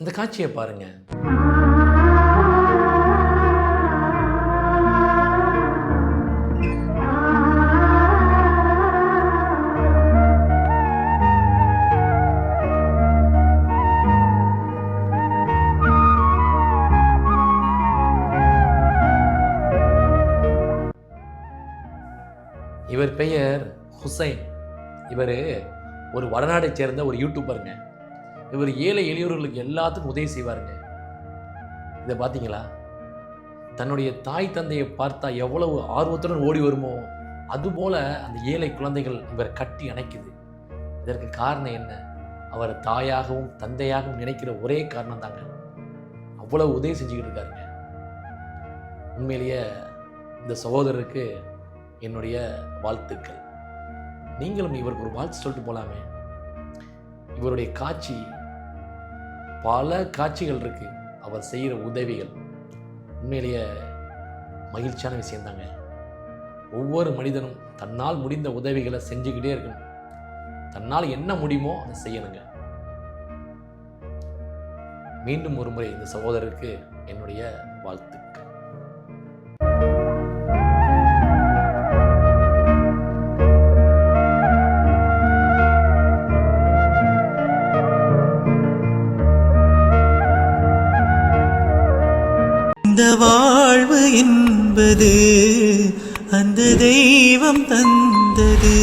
இந்த காட்சியை பாருங்க. இவர் பெயர் ஹுசைன். இவர் ஒரு வடநாடைச் சேர்ந்த ஒரு யூடியூபருங்க இவர் ஏழை எளியவர்களுக்கு எல்லாத்துக்கும் உதவி செய்வாருங்க. இதை பார்த்தீங்களா? தன்னுடைய தாய் தந்தையை பார்த்தா எவ்வளவு ஆர்வத்துடன் ஓடி வருமோ அதுபோல அந்த ஏழை குழந்தைகள் இவர் கட்டி அணைக்குது. இதற்கு காரணம் என்ன? அவர் தாயாகவும் தந்தையாகவும் நினைக்கிற ஒரே காரணம் தாங்க. அவ்வளவு உதவி செஞ்சுக்கிட்டு இருக்காருங்க. உண்மையிலேயே இந்த சகோதரருக்கு என்னுடைய வாழ்த்துக்கள். நீங்களும் இவருக்கு ஒரு வாழ்த்து சொல்லிட்டு போகலாமே இவருடைய காட்சி பல காட்சிகள் இருக்குது அவர் செய்கிற உதவிகள். உண்மையிலேயே மகிழ்ச்சியான விஷயந்தாங்க ஒவ்வொரு மனிதனும் தன்னால் முடிந்த உதவிகளை செஞ்சுக்கிட்டே இருக்கணும். தன்னால் என்ன முடியுமோ அதை செய்யணுங்க. மீண்டும் ஒரு முறை இந்த சகோதரருக்கு என்னுடைய வாழ்த்துக்கள். இந்த வாழ்வு என்பது அந்த தெய்வம் தந்தது.